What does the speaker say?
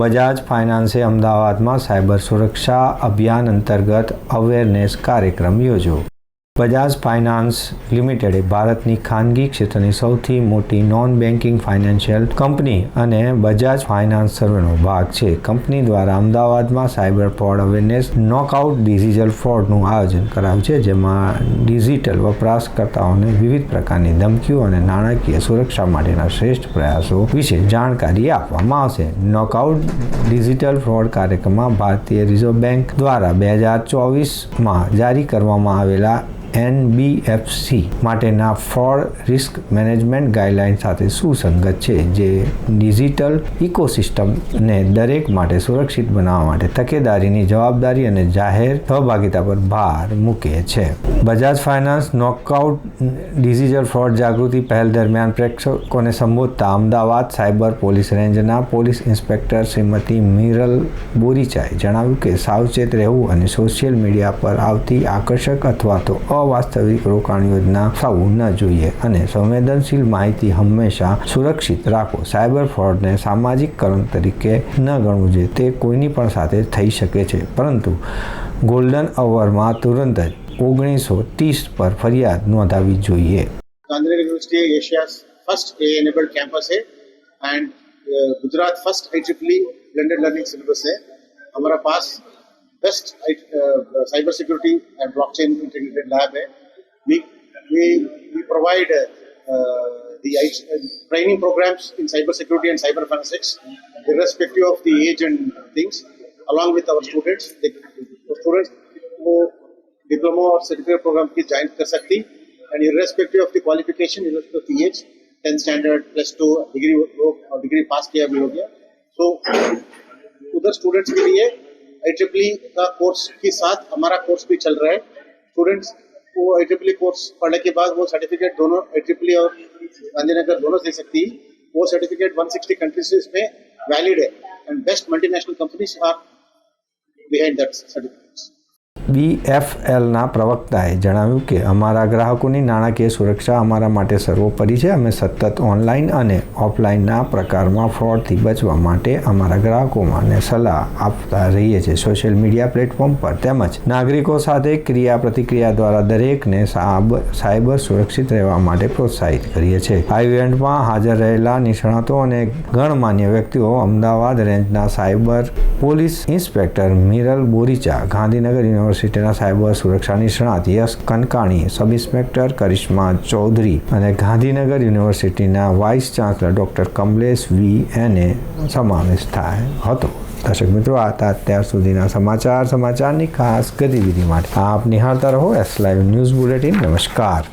બજાજ ફાઇનાન્સે અમદાવાદમાં સાયબર સુરક્ષા અભિયાન અંતર્ગત અવેરનેસ કાર્યક્રમ યોજ્યો. બજાજ ફાઇનાન્સ લિમિટેડે ભારતની ખાનગી ક્ષેત્રની સૌથી મોટી નોન બેન્કિંગ ફાઇનાન્શિયલ કંપની અને બજાજ ફાઇનાન્સ સર્વેનો ભાગ છે. કંપની દ્વારા અમદાવાદમાં cyber fraud awareness, knockout, digital ફ્રોડનું આયોજન કરાયું છે, જેમાં ડિજિટલ વપરાશકર્તાઓને વિવિધ પ્રકારની ધમકીઓ અને નાણાકીય સુરક્ષા માટેના શ્રેષ્ઠ પ્રયાસો વિશે જાણકારી આપવામાં આવશે. નોકઆઉટ, ડિજિટલ ફ્રોડ કાર્યક્રમમાં ભારતીય રિઝર્વ બેંક દ્વારા બે હજાર ચોવીસમાં જારી કરવામાં આવેલા એનબીએફસી માટેના ફોર રિસ્ક મેનેજમેન્ટ ગાઈડલાઇન સાથે સુસંગત છે, જે ડિજિટલ ઇકોસિસ્ટમને દરેક માટે સુરક્ષિત બનાવવા માટે તકેદારીની જવાબદારી અને જાહેર સહભાગિતા પર ભાર મૂકે છે. Bajaj finance knockout digital fraud જાગૃતિ પહેલ દરમિયાન પ્રેક્ષકોને સંબોધતા અમદાવાદ સાયબર પોલીસ રેન્જના પોલીસ ઇન્સ્પેક્ટર શ્રીમતી મિરલ બોરીચાએ જણાવ્યું કે સાવચેત રહેવું અને સોશિયલ મીડિયા પર આવતી આકર્ષક અથવા તો અવાસ્તવિક રોકાણ યોજના થવું ન જોઈએ અને સંવેદનશીલ માહિતી હંમેશા સુરક્ષિત રાખો સાયબર ફ્રોડને સામાજિક કલંક તરીકે ન ગણવું જોઈએ તે કોઈની પણ સાથે થઈ શકે છે પરંતુ ગોલ્ડન અવરમાં તુરંત જ ઓગણીસો ત્રીસ પર ફરિયાદ નોંધાવી જોઈએ Gandhinagar university Asia's first AI enabled campus है and Gujarat first I triply blended learning syllabus है हमारा पास best cyber security and blockchain integrated lab है we we we provide uh, the IT training programs in cyber security and cyber forensics irrespective of the age and things along with our students the students वो diploma और certificate programme की join कर सकती and irrespective of the qualification irrespective of the age 10th standard plus two degree और degree पास किया भी हो गया सो उधर स्टूडेंट्स के लिए आई ट्रिपली का कोर्स के साथ हमारा कोर्स भी चल रहा है। स्टूडेंट्स को आई कोर्स पढ़ने के बाद वो सर्टिफिकेट दोनों आई ट्रिपली और गांधीनगर दोनों दे सकती है। वो सर्टिफिकेट 160 कंट्रीज़ में वैलिड है। And best multinational companies are behind that certificates બીએફએલના પ્રવક્તાએ જણાવ્યું કે, અમારા ગ્રાહકોની નાણાકીય સુરક્ષા અમારા માટે સર્વોપરી છે. અમે સતત ઓનલાઈન અને ઓફલાઈનના પ્રકારમાં ફ્રોડથી બચવા માટે અમારા ગ્રાહકોને સલાહ આપતા રહીએ છીએ. સોશિયલ મીડિયા પ્લેટફોર્મ પર તેમજ નાગરિકો સાથે ક્રિયા પ્રતિક્રિયા દ્વારા દરેકને સાયબર સુરક્ષિત રહેવા માટે પ્રોત્સાહિત કરીએ છીએ. આ ઇવેન્ટમાં હાજર રહેલા નિષ્ણાતો અને ગણમાન્ય વ્યક્તિઓ અમદાવાદ રેન્જના cyber police inspector Miral Boricha Gandhinagar યુનિવર્સિટીના સાયબર સુરક્ષા નિષ્ણાત યશ કનકાણી સબ ઇન્સ્પેક્ટર કરિશ્મા ચૌધરી અને ગાંધીનગર યુનિવર્સિટીના vice chancellor doctor Kamlesh V એને સમાવેશ થાય હતો. દર્શક મિત્રો, આ હતા અત્યાર સુધીના સમાચાર. સમાચારની ખાસ ગતિવિધિ માટે આપ નિહાળતા રહો. એસ લાઈવ ન્યૂઝ બુલેટિન નમસ્કાર.